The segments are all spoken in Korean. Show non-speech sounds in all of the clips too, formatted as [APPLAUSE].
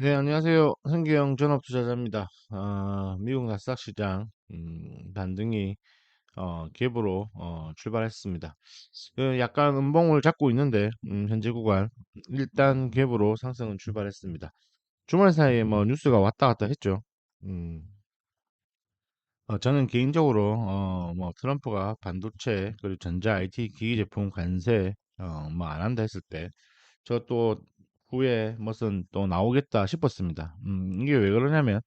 네, 안녕하세요. 성기영 전업투자자입니다. 아, 미국 나스닥 시장 음, 반등이 어, 갭으로 어, 출발했습니다. 그 약간 음봉을 잡고 있는데 음, 현재 구간 일단 갭으로 상승은 출발했습니다. 주말 사이에 뭐 뉴스가 왔다 갔다 했죠. 음, 어, 저는 개인적으로 어, 뭐 트럼프가 반도체 그리고 전자 IT 기기 제품 관세 어, 뭐 안 한다 했을 때 저또 후에 무슨 또 나오겠다 싶었습니다. 음, 이게 왜 그러냐면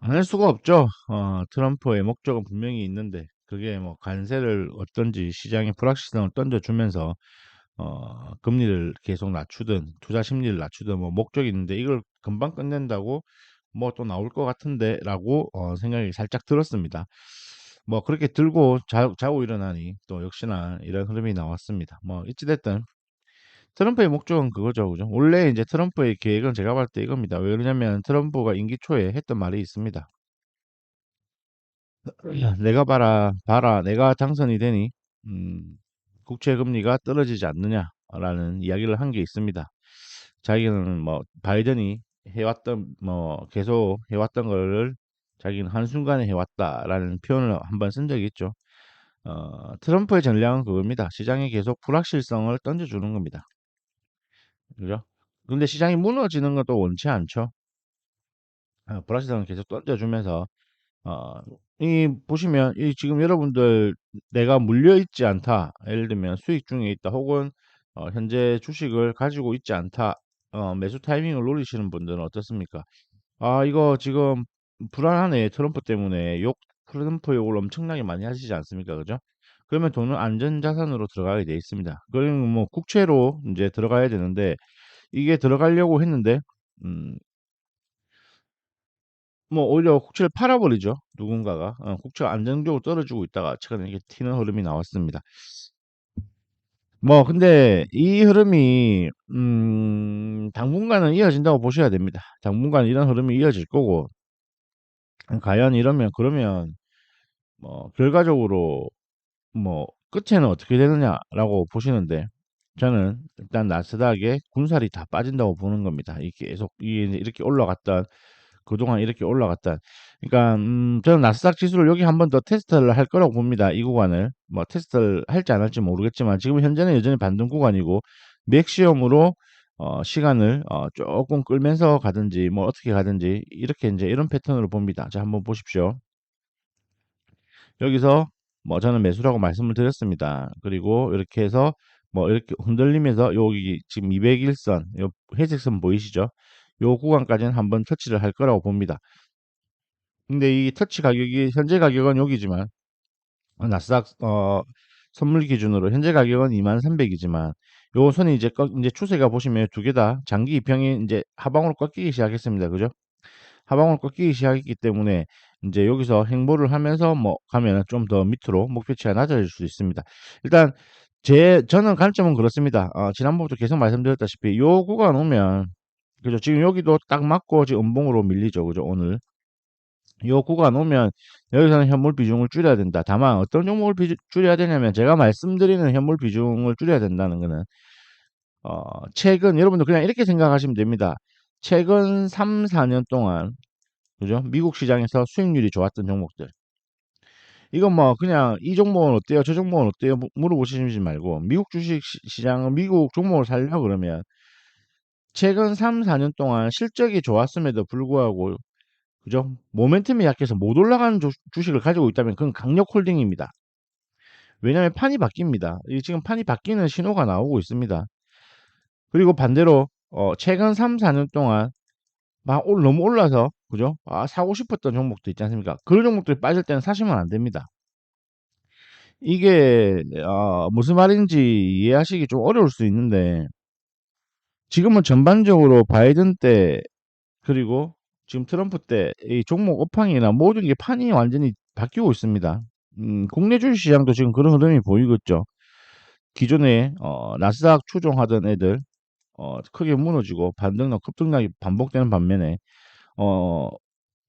안 할 수가 없죠. 어, 트럼프의 목적은 분명히 있는데 그게 뭐 관세를 어떤지 시장에 불확실성을 던져주면서 어, 금리를 계속 낮추든 투자 심리를 낮추든 뭐 목적이 있는데 이걸 금방 끝낸다고 뭐 또 나올 것 같은데라고 어, 생각이 살짝 들었습니다. 뭐 그렇게 들고 자, 자고 일어나니 또 역시나 이런 흐름이 나왔습니다. 뭐 어찌됐든 트럼프의 목적은 그거죠, 그죠? 원래 이제 트럼프의 계획은 제가 봤을 때 이겁니다. 왜 그러냐면 트럼프가 임기 초에 했던 말이 있습니다. 야, [CLEARS THROAT] 내가 봐라, 봐라, 내가 당선이 되니, 음, 국채 금리가 떨어지지 않느냐라는 이야기를 한 게 있습니다. 자기는 뭐 바이든이 해왔던 뭐 계속 해왔던 거를 자기는 한순간에 해왔다라는 표현을 한번 쓴 적이 있죠. 어, 트럼프의 전략은 그겁니다. 시장에 계속 불확실성을 던져주는 겁니다. 그죠? 근데 시장이 무너지는 것도 원치 않죠. 어, 불확실성을 계속 던져주면서 어, 이 보시면 이 지금 여러분들 내가 물려 있지 않다. 예를 들면 수익 중에 있다. 혹은 어, 현재 주식을 가지고 있지 않다. 어, 매수 타이밍을 노리시는 분들은 어떻습니까? 아, 이거 지금 불안하네. 트럼프 때문에 욕 트럼프 욕을 엄청나게 많이 하시지 않습니까? 그죠? 그러면 돈은 안전자산으로 들어가게 돼 있습니다. 그러면 뭐 국채로 이제 들어가야 되는데 이게 들어가려고 했는데 음, 뭐 오히려 국채를 팔아버리죠. 누군가가 어, 국채가 안정적으로 떨어지고 있다가 최근에 이게 튀는 흐름이 나왔습니다. 뭐 근데 이 흐름이 음, 당분간은 이어진다고 보셔야 됩니다. 당분간 이런 흐름이 이어질 거고 과연 이러면 그러면 뭐 결과적으로 뭐 끝에는 어떻게 되느냐라고 보시는데 저는 일단 나스닥에 군살이 다 빠진다고 보는 겁니다. 이게 계속 이렇게 올라갔던 그동안 이렇게 올라갔다. 그러니까 음, 저는 나스닥 지수를 여기 한 번 더 테스트를 할 거라고 봅니다. 이 구간을 뭐 테스트를 할지 안 할지 모르겠지만 지금 현재는 여전히 반등 구간이고 맥시엄으로 어, 시간을 어, 조금 끌면서 가든지 뭐 어떻게 가든지 이렇게 이제 이런 패턴으로 봅니다. 자 한번 보십시오. 여기서 뭐 저는 매수라고 말씀을 드렸습니다. 그리고 이렇게 해서 뭐 이렇게 흔들리면서 여기 지금 201선, 요 회색선 보이시죠? 요 구간까지는 한번 터치를 할 거라고 봅니다. 근데 이 터치 가격이 현재 가격은 여기지만 어, 나스닥 어, 선물 기준으로 현재 가격은 2300이지만 요 선이 이제 꺾, 이제 추세가 보시면 두 개 다 장기 이평이 이제 하방으로 꺾이기 시작했습니다. 그죠? 하방으로 꺾이기 시작했기 때문에 이제 여기서 행보를 하면서 뭐 가면은 좀 더 밑으로 목표치가 낮아질 수 있습니다. 일단 제 저는 관점은 그렇습니다. 어, 지난번부터 계속 말씀드렸다시피 요 구간 오면 그죠? 지금 여기도 딱 맞고 지금 음봉으로 밀리죠. 그죠? 오늘. 요 구간 오면 여기서는 현물 비중을 줄여야 된다. 다만 어떤 종목을 비주, 줄여야 되냐면 제가 말씀드리는 현물 비중을 줄여야 된다는 거는 어, 최근 여러분들 그냥 이렇게 생각하시면 됩니다. 최근 3, 4년 동안 그죠? 미국 시장에서 수익률이 좋았던 종목들. 이건 뭐 그냥 이 종목은 어때요? 저 종목은 어때요? 물어보시지 말고 미국 주식 시장은 미국 종목을 살려 그러면 최근 3, 4년 동안 실적이 좋았음에도 불구하고 그죠? 모멘텀이 약해서 못 올라가는 주, 식을 가지고 있다면 그건 강력 홀딩입니다. 왜냐하면 판이 바뀝니다. 지금 판이 바뀌는 신호가 나오고 있습니다. 그리고 반대로 어, 최근 3, 4년 동안 막 올, 너무 올라서 그죠? 아, 사고 싶었던 종목도 있지 않습니까? 그런 종목들이 빠질 때는 사시면 안 됩니다. 이게 어, 무슨 말인지 이해하시기 좀 어려울 수 있는데 지금은 전반적으로 바이든 때 그리고 지금 트럼프 때 이 종목 업황이나 모든 게 판이 완전히 바뀌고 있습니다. 음, 국내 주식 시장도 지금 그런 흐름이 보이고 있죠. 기존에 어, 나스닥 추종하던 애들 어, 크게 무너지고 반등락 급등락이 반복되는 반면에 어,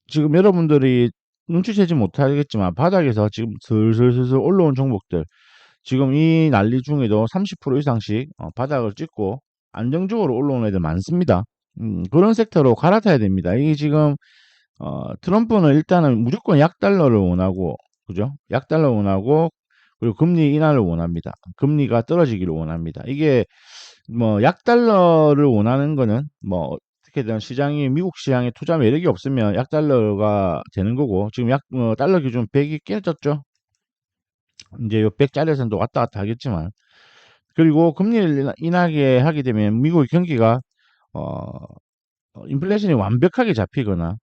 지금 여러분들이 눈치채지 못하겠지만 바닥에서 지금 슬슬슬슬 올라온 종목들 지금 이 난리 중에도 30% 이상씩 어, 바닥을 찍고 안정적으로 올라오는 애들 많습니다. 음, 그런 섹터로 갈아타야 됩니다. 이게 지금 어, 트럼프는 일단은 무조건 약달러를 원하고 그죠? 약달러 원하고 그리고 금리 인하를 원합니다. 금리가 떨어지기를 원합니다. 이게 뭐 약달러를 원하는 거는 뭐 어떻게든 시장이 미국 시장에 투자 매력이 없으면 약달러가 되는 거고 지금 약 어, 달러 기준 100이 깨졌죠. 이제 요 100짜리에서는 또 왔다 갔다 하겠지만 그리고 금리를 인하게 하게 되면 미국의 경기가 어, 어, 인플레이션이 완벽하게 잡히거나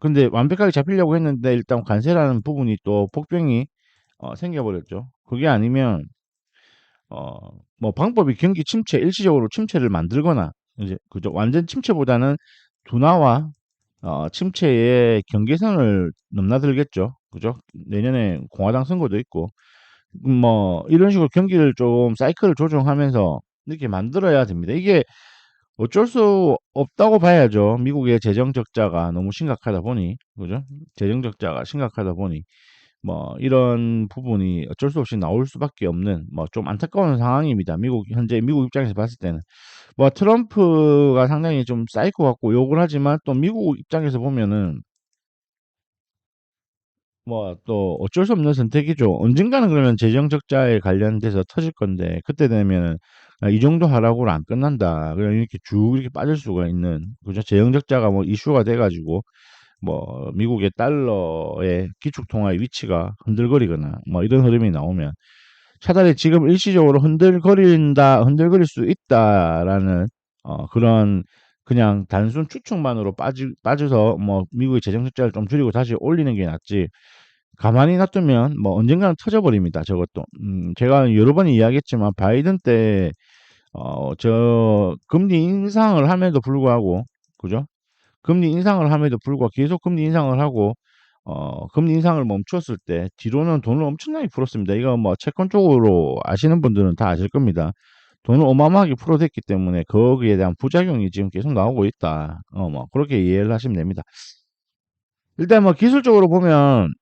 근데 완벽하게 잡히려고 했는데 일단 관세라는 부분이 또 복병이 어, 생겨버렸죠. 그게 아니면 어, 뭐 방법이 경기 침체, 일시적으로 침체를 만들거나 이제 그죠. 완전 침체보다는 둔화와 어, 침체의 경계선을 넘나들겠죠. 그죠? 내년에 공화당 선거도 있고 음, 뭐 이런 식으로 경기를 좀 사이클을 조정하면서 이렇게 만들어야 됩니다. 이게 어쩔 수 없다고 봐야죠. 미국의 재정 적자가 너무 심각하다 보니, 그죠? 재정 적자가 심각하다 보니, 뭐, 이런 부분이 어쩔 수 없이 나올 수밖에 없는, 뭐, 좀 안타까운 상황입니다. 미국, 현재 미국 입장에서 봤을 때는. 뭐, 트럼프가 상당히 좀 사이코 같고 욕을 하지만 또 미국 입장에서 보면은, 뭐, 또 어쩔 수 없는 선택이죠. 언젠가는 그러면 재정 적자에 관련돼서 터질 건데, 그때 되면은, 아, 이 정도 하락으로 안 끝난다. 그냥 이렇게 쭉 이렇게 빠질 수가 있는, 그죠? 재정 적자가 뭐 이슈가 돼 가지고, 뭐, 미국의 달러의 기축통화의 위치가 흔들거리거나, 뭐 이런 흐름이 나오면, 차라리 지금 일시적으로 흔들거린다, 흔들거릴 수 있다라는, 어, 그런, 그냥 단순 추측만으로 빠지, 빠져서 뭐 미국의 재정 적자를 좀 줄이고 다시 올리는 게 낫지. 가만히 놔두면 뭐 언젠가는 터져버립니다. 저것도. 음, 제가 여러 번 이야기했지만 바이든 때 어, 저 금리 인상을 함에도 불구하고 그죠? 금리 인상을 함에도 불구하고 계속 금리 인상을 하고 어, 금리 인상을 멈췄을 때 뒤로는 돈을 엄청나게 풀었습니다. 이거 뭐 채권 쪽으로 아시는 분들은 다 아실 겁니다. 돈을 어마어마하게 풀어댔기 때문에 거기에 대한 부작용이 지금 계속 나오고 있다. 어, 뭐 그렇게 이해를 하시면 됩니다. 일단 뭐 기술적으로 보면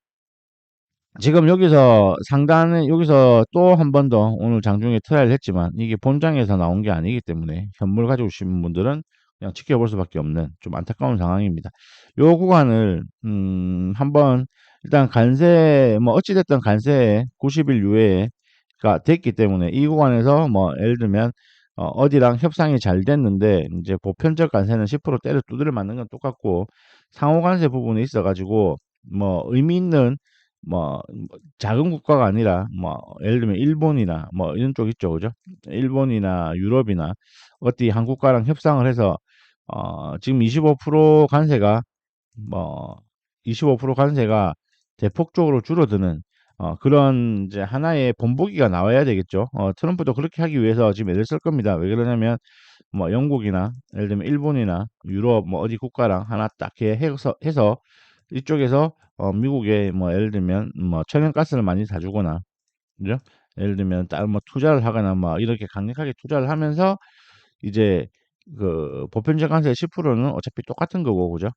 지금 여기서 상단은 여기서 또 한 번 더 오늘 장중에 트라이를 했지만 이게 본장에서 나온 게 아니기 때문에 현물 가지고 오신 분들은 그냥 지켜볼 수밖에 없는 좀 안타까운 상황입니다. 요 구간을 음 한번 일단 간세 뭐 어찌 됐든 간세 90일 유예가 됐기 때문에 이 구간에서 뭐 예를 들면 어, 어디랑 협상이 잘 됐는데 이제 보편적 간세는 10% 때려 두드려 맞는 건 똑같고 상호 간세 부분이 있어가지고 뭐 의미 있는 뭐 작은 국가가 아니라 뭐 예를 들면 일본이나 뭐 이런 쪽 있죠, 그죠? 일본이나 유럽이나 어디 한국가랑 협상을 해서 어 지금 25% 관세가 뭐 25% 관세가 대폭적으로 줄어드는 어 그런 이제 하나의 본보기가 나와야 되겠죠. 어 트럼프도 그렇게 하기 위해서 지금 애를 쓸 겁니다. 왜 그러냐면 뭐 영국이나 예를 들면 일본이나 유럽 뭐 어디 국가랑 하나 딱 해서 해서 이쪽에서 어, 미국에 뭐 예를 들면 뭐 천연가스를 많이 사주거나 그죠? 예를 들면 다른 뭐 투자를 하거나 뭐 이렇게 강력하게 투자를 하면서 이제 그 보편적 관세 10%는 어차피 똑같은 거고 그죠?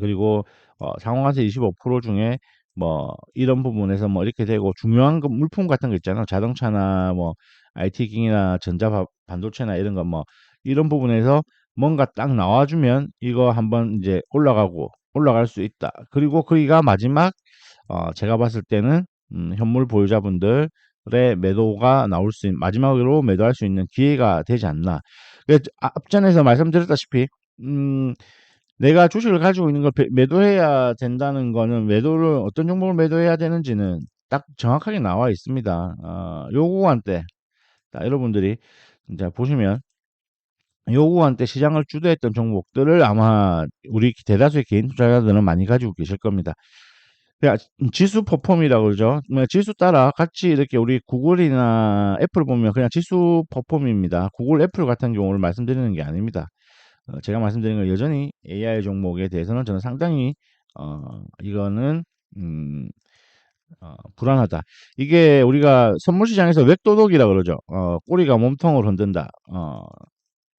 그리고 어, 상호관세 25% 중에 뭐 이런 부분에서 뭐 이렇게 되고 중요한 거 물품 같은 거 있잖아요. 자동차나 뭐 IT 기기나 전자 바- 반도체나 이런 거 뭐 이런 부분에서 뭔가 딱 나와주면 이거 한번 이제 올라가고 올라갈 수 있다. 그리고 거기가 마지막 어, 제가 봤을 때는 음, 현물 보유자분들의 매도가 나올 수 있는 마지막으로 매도할 수 있는 기회가 되지 않나. 그래서 앞전에서 말씀드렸다시피 음, 내가 주식을 가지고 있는 걸 배- 매도해야 된다는 거는 매도를 어떤 종목을 매도해야 되는지는 딱 정확하게 나와 있습니다. 어, 요 구간 때 자, 여러분들이 이제 보시면 요 구간 때 시장을 주도했던 종목들을 아마 우리 대다수의 개인 투자자들은 많이 가지고 계실 겁니다. 그냥 지수 퍼폼이라고 그러죠. 뭐 지수 따라 같이 이렇게 우리 구글이나 애플 보면 그냥 지수 퍼폼입니다. 구글, 애플 같은 경우를 말씀드리는 게 아닙니다. 어, 제가 말씀드린 건 여전히 AI 종목에 대해서는 저는 상당히 어, 이거는 음, 어, 불안하다. 이게 우리가 선물 시장에서 웹도독이라 그러죠. 어, 꼬리가 몸통을 흔든다. 어,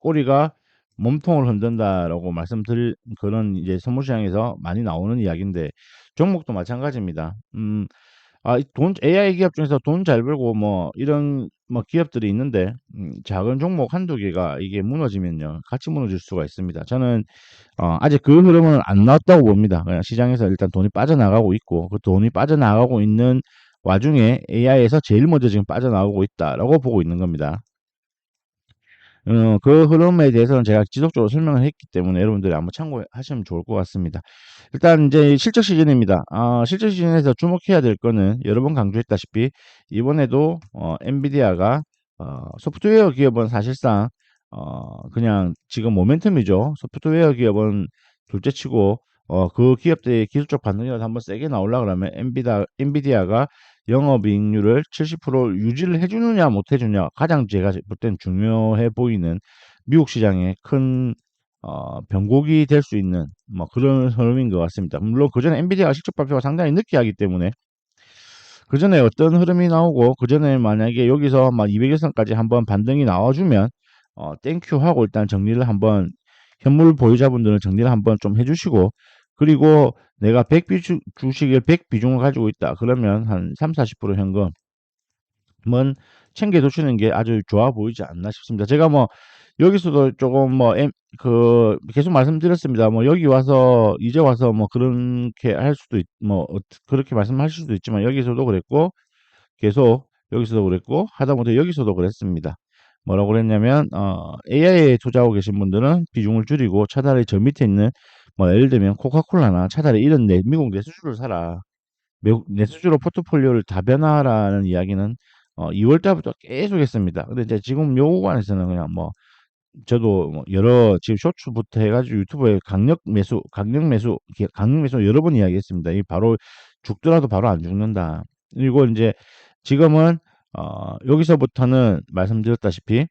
꼬리가 몸통을 흔든다라고 말씀드릴 그런 이제 선물 시장에서 많이 나오는 이야기인데 종목도 마찬가지입니다. 음, 아, 이 돈, AI 기업 중에서 돈 잘 벌고 뭐 이런 뭐 기업들이 있는데 음, 작은 종목 한두 개가 이게 무너지면요 같이 무너질 수가 있습니다. 저는 어, 아직 그 흐름은 안 나왔다고 봅니다. 그냥 시장에서 일단 돈이 빠져나가고 있고 그 돈이 빠져나가고 있는 와중에 AI에서 제일 먼저 지금 빠져나오고 있다라고 보고 있는 겁니다. 어, 그 흐름에 대해서는 제가 지속적으로 설명을 했기 때문에 여러분들이 한번 참고하시면 좋을 것 같습니다. 일단 이제 실적 시즌입니다. 아, 실적 시즌에서 주목해야 될 거는 여러 번 강조했다시피 이번에도 어, 엔비디아가 어, 소프트웨어 기업은 사실상 어, 그냥 지금 모멘텀이죠. 소프트웨어 기업은 둘째치고 어, 그 기업들의 기술적 반등이라도 한번 세게 나오려 그러면 엔비다, 엔비디아가 영업이익률을 70% 유지를 해주느냐 못 해주냐 가장 제가 볼 땐 중요해 보이는 미국 시장의 큰 어, 변곡이 될 수 있는 뭐 그런 흐름인 것 같습니다. 물론 그 전에 엔비디아가 실적 발표가 상당히 늦게 하기 때문에 그 전에 어떤 흐름이 나오고 그 전에 만약에 여기서 막 200일선까지 한번 반등이 나와주면 어, 땡큐 하고 일단 정리를 한번 현물 보유자분들은 정리를 한번 좀 해주시고 그리고 내가 100 비주, 주식을 100 비중을 가지고 있다. 그러면 한 3, 40% 현금은 챙겨 두시는 게 아주 좋아 보이지 않나 싶습니다. 제가 뭐 여기서도 조금 뭐 그 계속 말씀드렸습니다. 뭐 여기 와서 이제 와서 뭐 그렇게 할 수도 있, 뭐 그렇게 말씀하실 수도 있지만 여기서도 그랬고 계속 여기서도 그랬고 하다못해 여기서도 그랬습니다. 뭐라고 그랬냐면 어, AI에 투자하고 계신 분들은 비중을 줄이고 차라리 저 밑에 있는 뭐 예를 들면 코카콜라나 차라리 이런 내, 미국 내수주를 사라. 미국 내수주로 포트폴리오를 다변화라는 이야기는 어, 2월 달부터 계속 했습니다. 근데 이제 지금 요 구간에서는 그냥 뭐 저도 뭐 여러 지금 쇼츠부터 해가지고 유튜브에 강력 매수, 강력 매수, 강력 매수 여러 번 이야기했습니다. 이 바로 죽더라도 바로 안 죽는다. 그리고 이제 지금은 어, 여기서부터는 말씀드렸다시피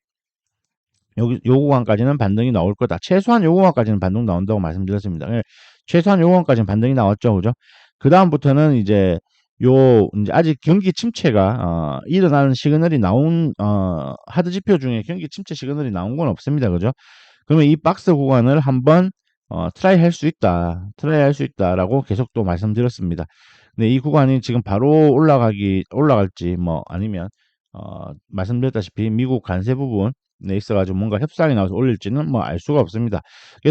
여기 요 구간까지는 반등이 나올 거다. 최소한 요 구간까지는 반등 나온다고 말씀드렸습니다. 예, 최소한 요 구간까지는 반등이 나왔죠, 그죠? 그 다음부터는 이제 요 이제 아직 경기 침체가 어, 일어나는 시그널이 나온 어, 하드 지표 중에 경기 침체 시그널이 나온 건 없습니다, 그죠? 그러면 이 박스 구간을 한번 어, 트라이 할 수 있다, 트라이 할 수 있다라고 계속 또 말씀드렸습니다. 근데 이 구간이 지금 바로 올라가기 올라갈지 뭐 아니면 어, 말씀드렸다시피 미국 관세 부분 에 있어가지고 뭔가 협상이 나와서 올릴지는 뭐 알 수가 없습니다.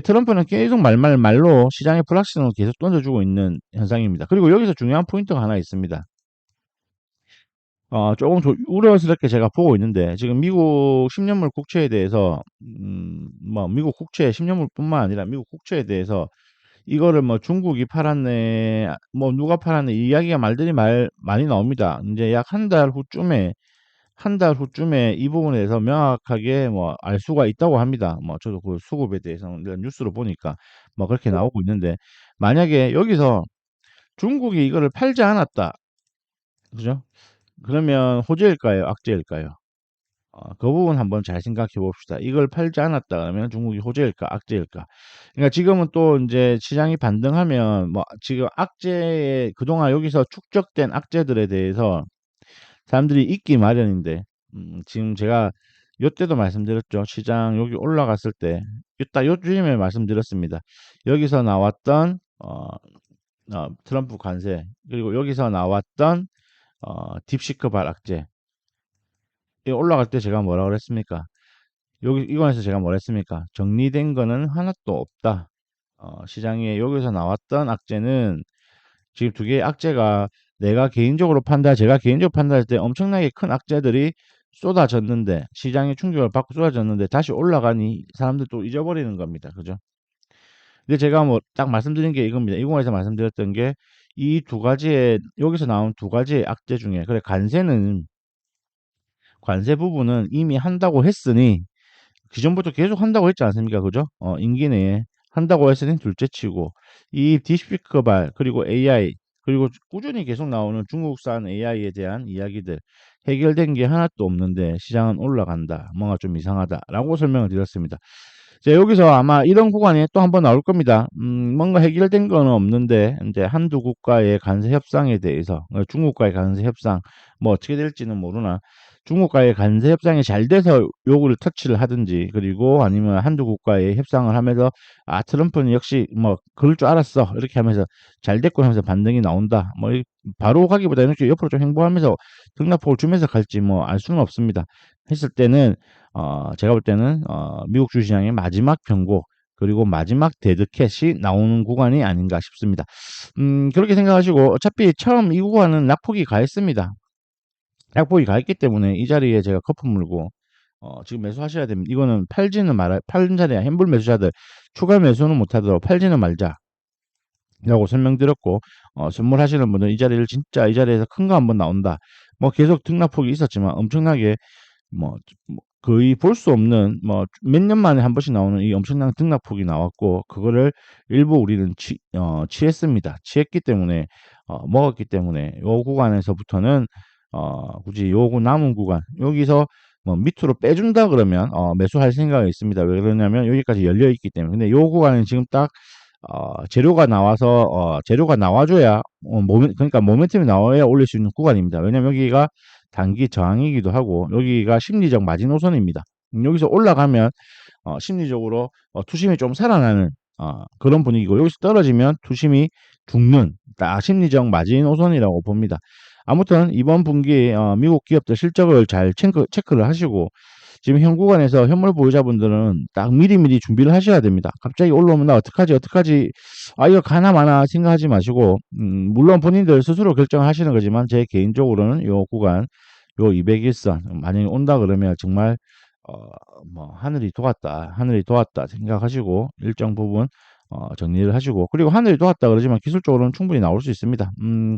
트럼프는 계속 말말 말로 시장의 불확실성을 계속 던져주고 있는 현상입니다. 그리고 여기서 중요한 포인트가 하나 있습니다. 어, 조금 조, 우려스럽게 제가 보고 있는데 지금 미국 10년물 국채에 대해서 음, 뭐 미국 국채 10년물뿐만 아니라 미국 국채에 대해서 이거를 뭐 중국이 팔았네, 뭐 누가 팔았네 이야기가 말들이 말 많이 나옵니다. 이제 약 한 달 후쯤에 한 달 후쯤에 이 부분에 대해서 명확하게 뭐 알 수가 있다고 합니다. 뭐 저도 그 수급에 대해서는 뉴스로 보니까 뭐 그렇게 나오고 있는데 만약에 여기서 중국이 이거를 팔지 않았다. 그죠? 그러면 호재일까요? 악재일까요? 어, 그 부분 한번 잘 생각해 봅시다. 이걸 팔지 않았다 그러면 중국이 호재일까 악재일까? 그러니까 지금은 또 이제 시장이 반등하면 뭐 지금 악재 그동안 여기서 축적된 악재들에 대해서 사람들이 있기 마련인데 음, 지금 제가 요때도 말씀드렸죠. 시장 여기 올라갔을 때 이따 요쯤에 말씀드렸습니다. 여기서 나왔던 어, 어, 트럼프 관세 그리고 여기서 나왔던 어, 딥시크 발악제 올라갈 때 제가 뭐라 그랬습니까? 여기 이건에서 제가 뭐라 했습니까? 정리된 거는 하나도 없다. 어, 시장에 여기서 나왔던 악재는 지금 두 개의 악재가 내가 개인적으로 판단, 제가 개인적으로 판단할 때 엄청나게 큰 악재들이 쏟아졌는데 시장의 충격을 받고 쏟아졌는데 다시 올라가니 사람들 또 잊어버리는 겁니다. 그죠? 근데 제가 뭐 딱 말씀드린 게 이겁니다. 이공에서 말씀드렸던 게 이 두 가지의 여기서 나온 두 가지의 악재 중에 그래 관세는 관세 부분은 이미 한다고 했으니 기존부터 계속 한다고 했지 않습니까? 그죠? 어, 임기 내에 한다고 했으니 둘째 치고 이 디스피커발 그리고 AI 그리고 꾸준히 계속 나오는 중국산 AI에 대한 이야기들 해결된 게 하나도 없는데 시장은 올라간다. 뭔가 좀 이상하다라고 설명을 드렸습니다. 자, 여기서 아마 이런 구간이 또 한 번 나올 겁니다. 음, 뭔가 해결된 건 없는데 이제 한두 국가의 관세 협상에 대해서 어, 중국과의 관세 협상 뭐 어떻게 될지는 모르나 중국과의 관세 협상이 잘 돼서 요구를 터치를 하든지 그리고 아니면 한두 국가의 협상을 하면서 아 트럼프는 역시 뭐 그럴 줄 알았어 이렇게 하면서 잘 됐고 하면서 반등이 나온다 뭐 바로 가기보다 이렇게 옆으로 좀 행보하면서 등락폭을 주면서 갈지 뭐 알 수는 없습니다. 했을 때는 어, 제가 볼 때는 어, 미국 주시장의 마지막 변곡 그리고 마지막 데드캣이 나오는 구간이 아닌가 싶습니다. 음, 그렇게 생각하시고 어차피 처음 이 구간은 낙폭이 가했습니다. 낙폭이 가했기 때문에 이 자리에 제가 거품 물고 어, 지금 매수하셔야 됩니다. 이거는 팔지는 말아, 팔는 자리에 햄불 매수자들 추가 매수는 못하도록 팔지는 말자. 라고 설명드렸고 어, 선물하시는 분들 이 자리를 진짜 이 자리에서 큰 거 한번 나온다. 뭐 계속 등락폭이 있었지만 엄청나게 뭐, 뭐 거의 볼 수 없는 뭐 몇 년 만에 한 번씩 나오는 이 엄청난 등락폭이 나왔고 그거를 일부 우리는 치, 어, 취했습니다. 취했기 때문에 어, 먹었기 때문에 요 구간에서부터는 어, 굳이 요구 남은 구간 여기서 뭐 밑으로 빼준다 그러면 어, 매수할 생각이 있습니다. 왜 그러냐면 여기까지 열려 있기 때문에 근데 요 구간은 지금 딱 어, 재료가 나와서 어, 재료가 나와줘야 어, 모멘, 그러니까 모멘텀이 나와야 올릴 수 있는 구간입니다. 왜냐면 여기가 단기 저항이기도 하고 여기가 심리적 마지노선입니다. 음, 여기서 올라가면 어, 심리적으로 어, 투심이 좀 살아나는 어, 그런 분위기고 여기서 떨어지면 투심이 죽는 딱 심리적 마지노선이라고 봅니다. 아무튼 이번 분기 어, 미국 기업들 실적을 잘 체크, 체크를 하시고 지금 현 구간에서 현물 보유자분들은 딱 미리미리 준비를 하셔야 됩니다. 갑자기 올라오면 나 어떡하지 어떡하지 아 이거 가나 마나 생각하지 마시고 음, 물론 본인들 스스로 결정하시는 거지만 제 개인적으로는 요 구간 요 201선 만약에 온다 그러면 정말 어, 뭐 하늘이 도왔다 하늘이 도왔다 생각하시고 일정 부분 어, 정리를 하시고 그리고 하늘이 도왔다 그러지만 기술적으로는 충분히 나올 수 있습니다. 음,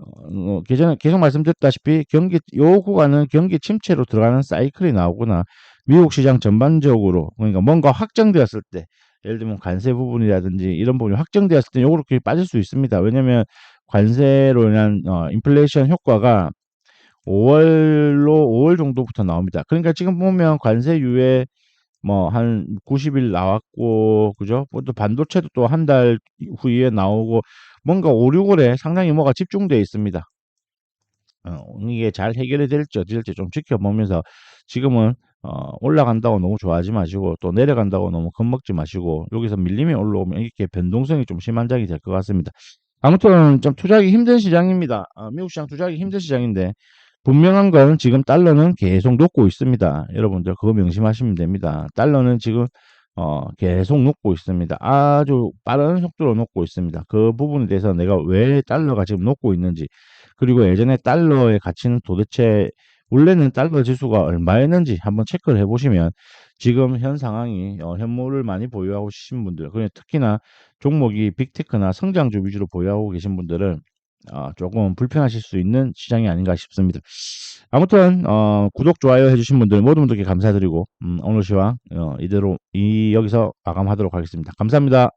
어, 계전 계속 말씀드렸다시피 경기 요 구간은 경기 침체로 들어가는 사이클이 나오거나 미국 시장 전반적으로 그러니까 뭔가 확정되었을 때 예를 들면 관세 부분이라든지 이런 부분이 확정되었을 때 요렇게 빠질 수 있습니다. 왜냐면 관세로 인한 어, 인플레이션 효과가 5월로 5월 정도부터 나옵니다. 그러니까 지금 보면 관세 유예 뭐 한 90일 나왔고 그죠? 뭐또 반도체도 또 한 달 후에 나오고 뭔가 5, 6월에 상당히 뭐가 집중되어 있습니다. 어, 이게 잘 해결이 될지 어쩔지 좀 지켜보면서 지금은 어, 올라간다고 너무 좋아하지 마시고 또 내려간다고 너무 겁먹지 마시고 여기서 밀림이 올라오면 이렇게 변동성이 좀 심한 장이 될 것 같습니다. 아무튼 좀 투자하기 힘든 시장입니다. 어, 미국 시장 투자하기 힘든 시장인데 분명한 건 지금 달러는 계속 녹고 있습니다. 여러분들 그거 명심하시면 됩니다. 달러는 지금 어, 계속 녹고 있습니다. 아주 빠른 속도로 녹고 있습니다. 그 부분에 대해서 내가 왜 달러가 지금 녹고 있는지 그리고 예전에 달러의 가치는 도대체 원래는 달러 지수가 얼마였는지 한번 체크를 해보시면 지금 현 상황이 어, 현물을 많이 보유하고 계신 분들 특히나 종목이 빅테크나 성장주 위주로 보유하고 계신 분들은 어, 조금 불편하실 수 있는 시장이 아닌가 싶습니다. 아무튼 어, 구독 좋아요 해주신 분들 모든 분들께 감사드리고 음, 오늘 시황 어, 이대로 이 여기서 마감하도록 하겠습니다. 감사합니다.